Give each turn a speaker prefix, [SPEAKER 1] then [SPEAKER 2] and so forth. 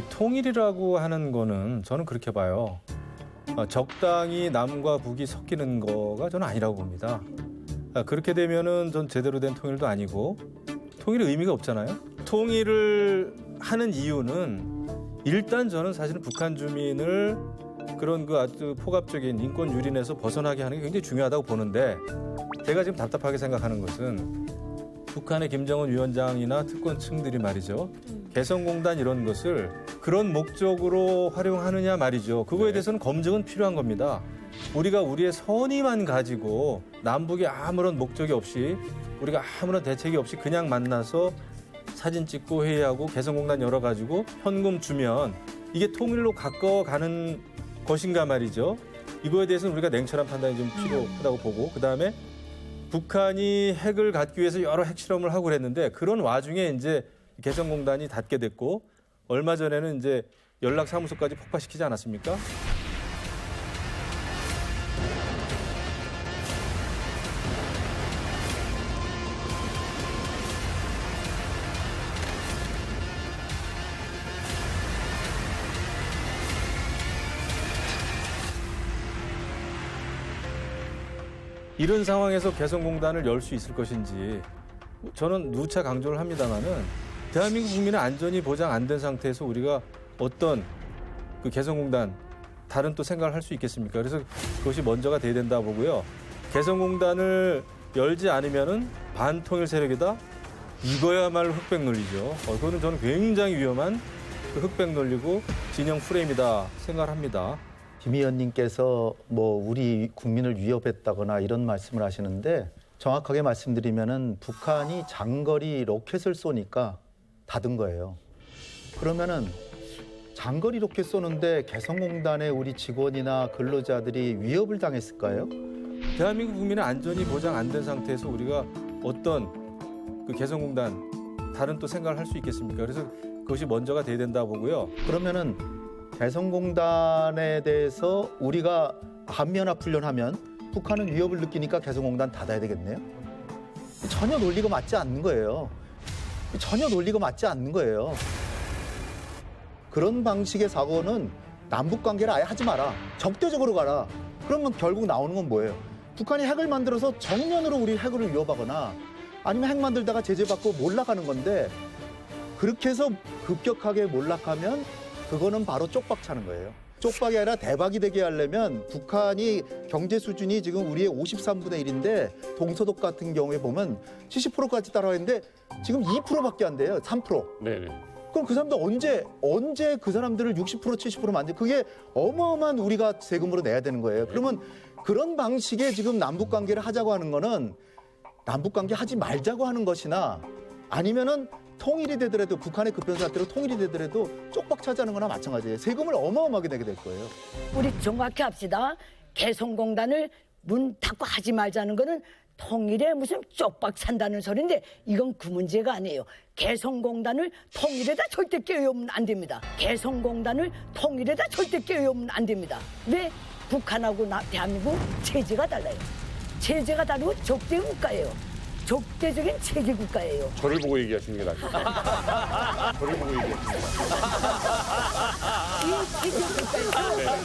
[SPEAKER 1] 이 통일이라고 하는 거는 저는 그렇게 봐요. 어, 적당히 남과 북이 섞이는 거가 저는 아니라고 봅니다. 아, 그렇게 되면은 전 제대로 된 통일도 아니고 통일의 의미가 없잖아요. 통일을 하는 이유는 일단 저는 사실은 북한 주민을 그런 그 아주 포괄적인 인권 유린에서 벗어나게 하는 게 굉장히 중요하다고 보는데 제가 지금 답답하게 생각하는 것은 북한의 김정은 위원장이나 특권층들이 말이죠. 개성공단 이런 것을 그런 목적으로 활용하느냐 말이죠. 그거에 대해서는 검증은 필요한 겁니다. 우리가 우리의 선의만 가지고 남북에 아무런 목적이 없이 우리가 아무런 대책이 없이 그냥 만나서 사진 찍고 회의하고 개성공단 열어가지고 현금 주면 이게 통일로 가까워가는 것인가 말이죠. 이거에 대해서는 우리가 냉철한 판단이 좀 필요하다고 보고 그 다음에 북한이 핵을 갖기 위해서 여러 핵실험을 하고 그랬는데 그런 와중에 이제 개성공단이 닫게 됐고 얼마 전에는 이제 연락사무소까지 폭파시키지 않았습니까? 이런 상황에서 개성공단을 열 수 있을 것인지 저는 누차 강조를 합니다만은 대한민국 국민의 안전이 보장 안 된 상태에서 우리가 어떤 그 개성공단 다른 또 생각을 할 수 있겠습니까? 그래서 그것이 먼저가 돼야 된다 보고요. 개성공단을 열지 않으면은 반통일 세력이다. 이거야말로 흑백 논리죠. 어, 그거는 저는 굉장히 위험한 그 흑백 논리고 진영 프레임이다 생각을 합니다.
[SPEAKER 2] 김 의원님께서 뭐 우리 국민을 위협했다거나 이런 말씀을 하시는데 정확하게 말씀드리면은 북한이 장거리 로켓을 쏘니까 닫은 거예요. 그러면은 장거리 로켓 쏘는데 개성공단의 우리 직원이나 근로자들이 위협을 당했을까요?
[SPEAKER 1] 대한민국 국민의 안전이 보장 안 된 상태에서 우리가 어떤 그 개성공단 다른 또 생각을 할 수 있겠습니까? 그래서 그것이 먼저가 돼야 된다 보고요.
[SPEAKER 2] 그러면은 개성공단에 대해서 우리가 한미연합 훈련하면 북한은 위협을 느끼니까 개성공단 닫아야 되겠네요. 전혀 논리가 맞지 않는 거예요. 전혀 논리가 맞지 않는 거예요. 그런 방식의 사고는 남북 관계를 아예 하지 마라. 적대적으로 가라. 그러면 결국 나오는 건 뭐예요? 북한이 핵을 만들어서 정면으로 우리 핵을 위협하거나 아니면 핵 만들다가 제재받고 몰락하는 건데 그렇게 해서 급격하게 몰락하면 그거는 바로 쪽박 차는 거예요. 쪽박이 아니라 대박이 되게 하려면 북한이 경제 수준이 지금 우리의 53분의 1인데 동서독 같은 경우에 보면 70%까지 따라왔는데 지금 2%밖에 안 돼요. 3%.
[SPEAKER 3] 네네.
[SPEAKER 2] 그럼 그 사람들 언제 언제 그 사람들을 60% 70% 만들 그게 어마어마한 우리가 세금으로 내야 되는 거예요. 그러면 그런 방식의 지금 남북 관계를 하자고 하는 거는 남북 관계 하지 말자고 하는 것이나 아니면은 통일이 되더라도 북한의 급변 사태로 통일이 되더라도 쪽박 차지하는 거나 마찬가지예요. 세금을 어마어마하게 내게 될 거예요.
[SPEAKER 4] 우리 정확히 합시다. 개성공단을 문 닫고 하지 말자는 거는 통일에 무슨 쪽박 산다는 소리인데 이건 그 문제가 아니에요. 개성공단을 통일에다 절대 끼우면 안 됩니다. 개성공단을 통일에다 절대 끼우면 안 됩니다. 왜? 북한하고 나, 대한민국 체제가 달라요. 체제가 다르고 적대 국가예요. 적대적인 체제 국가예요.
[SPEAKER 3] 저를 보고 얘기하시는 게. 저를 보고 얘기하시는 게 낫겠다.
[SPEAKER 4] 이 체제 국가에서